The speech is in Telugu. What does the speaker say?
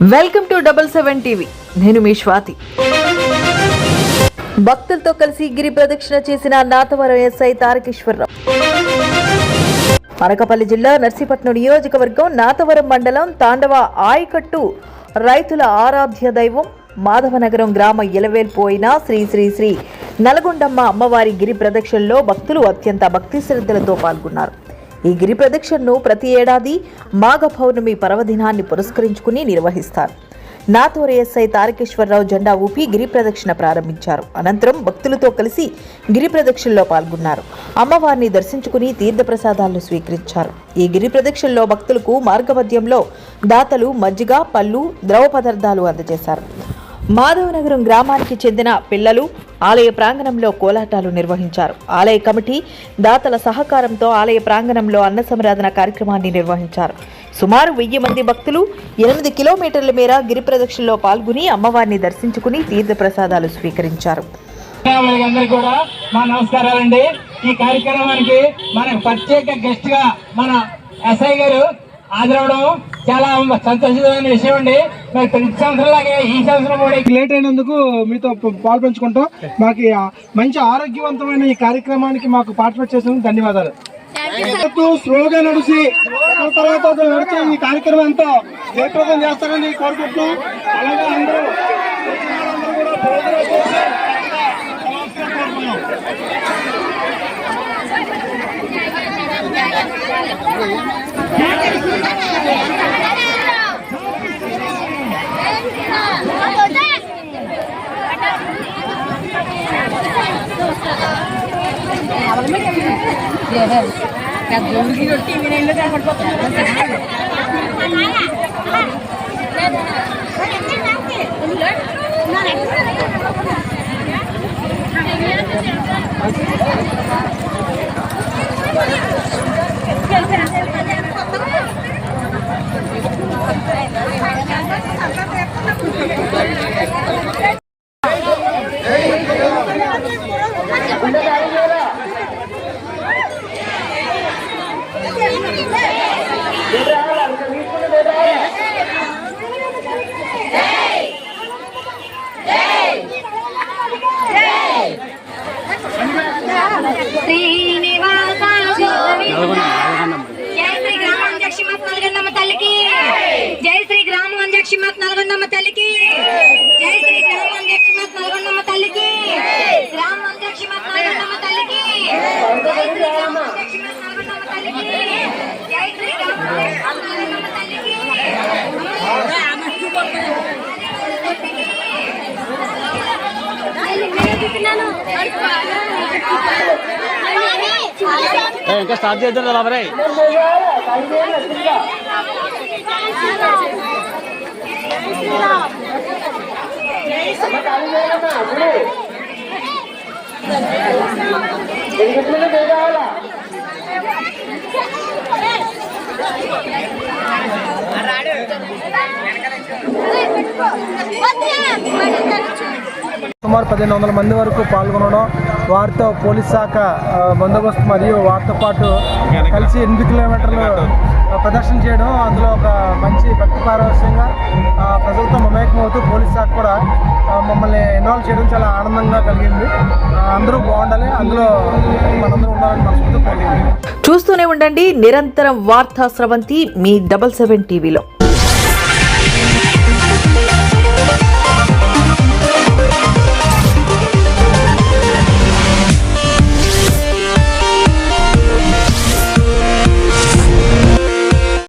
Welcome to double seven TV. నేను మీ స్వాతి. భక్తులతో కలిసి గిరి ప్రదక్షిణ చేసిన నాతవరం ఎస్ఐ తారకేశ్వరరావు. అనకపల్లి జిల్లా నర్సీపట్నం నియోజకవర్గం నాతవరం మండలం తాండవ ఆయకట్టు రైతుల ఆరాధ్య దైవం మాధవనగరం గ్రామ ఇలవేల్పోయిన శ్రీ శ్రీ శ్రీ నల్గొండమ్మ అమ్మవారి గిరి ప్రదక్షిణలో భక్తులు అత్యంత భక్తి శ్రద్ధలతో పాల్గొన్నారు. ఈ గిరి ప్రదక్షిణను ప్రతి ఏడాది మాఘ పౌర్ణమి పర్వదినాన్ని పురస్కరించుకుని నిర్వహిస్తారు. నాతోర ఎస్ఐ తారకేశ్వరరావు జెండా ఊపి గిరి ప్రదక్షిణ ప్రారంభించారు. అనంతరం భక్తులతో కలిసి గిరి ప్రదక్షిణలో పాల్గొన్నారు. అమ్మవారిని దర్శించుకుని తీర్థప్రసాదాలను స్వీకరించారు. ఈ గిరి ప్రదక్షిణలో భక్తులకు మార్గమధ్యంలో దాతలు మజ్జిగ పళ్ళు ద్రవ పదార్థాలు అందజేశారు. మాధవనగరం గ్రామానికి చెందిన పిల్లలు ఆలయ ప్రాంగణంలో కోలాటాలు నిర్వహించారు. ఆలయ కమిటీ దాతల సహకారంతో ఆలయ ప్రాంగణంలో అన్న సంరాధన కార్యక్రమాన్ని నిర్వహించారు. సుమారు వెయ్యి మంది భక్తులు ఎనిమిది కిలోమీటర్ల మేర గిరి ప్రదక్షిణలో పాల్గొని అమ్మవారిని దర్శించుకుని తీర్థప్రసాదాలు స్వీకరించారు. కూడా మా నమస్కారాలండి. ఈ కార్యక్రమానికి మన ప్రత్యేక గెస్ట్గా మన ఎస్ఐ గారు హాజరవడం చాలా సంతోషమైన విషయం అండి. మరి ప్రతి సంవత్సరం లాగే ఈ సంవత్సరం కూడా లేట్ అయినందుకు మీతో ప- పాలు పంచుకుంటాం. మాకు మంచి ఆరోగ్యవంతమైన ఈ కార్యక్రమానికి మాకు పార్టిసిపేట్ చేసినందుకు ధన్యవాదాలు. స్లోగా నడిచి తర్వాత నడిచే ఈ కార్యక్రమం అంతా జయప్రదం చేస్తారని కోరుకుంటూ అలాగే అందరూ అందరూ కూడా శ్రీనివాస జై శ్రీ గ్రామం జక్షిమత్ నల్గొండమ్మ తల్లికి. జై శ్రీ గ్రామం జక్షిమత్ నల్గొండమ్మ తల్లికి. జై శ్రీ గ్రామం జక్షిమత్ నల్గొండమ్మ తల్లికి. గ్రామం జక్షిమత్ నల్గొండమ్మ తల్లికి. జై శ్రీ గ్రామం జక్షిమత్ నల్గొండమ్మ తల్లికి జై శ్రీ గ్రామం జక్షిమత్ నల్గొండమ్మ తల్లికి ఇంకా స్టార్ట్ చేద్దాం బాబరే సుమారు పదిహేను వందల మంది వరకు పాల్గొనడం వారితో పోలీస్ శాఖ బందోబస్తు మరియు వారితో పాటు కలిసి ఎనిమిది కిలోమీటర్లు ప్రదర్శన చేయడం అందులో ఒక మంచి భక్తి పారవశ్యంగా ప్రజలతో మమేకమవుతూ పోలీస్ శాఖ కూడా మమ్మల్ని ఇన్వాల్వ్ చేయడం చాలా ఆనందంగా కలిగింది. అందరూ బాగుండాలి అందులో మనందరూ ఉండాలని మనస్ఫూర్తి చూస్తూనే ఉండండి నిరంతరం వార్తా స్రవంతి మీ డబల్ సెవెన్ టీవీలో.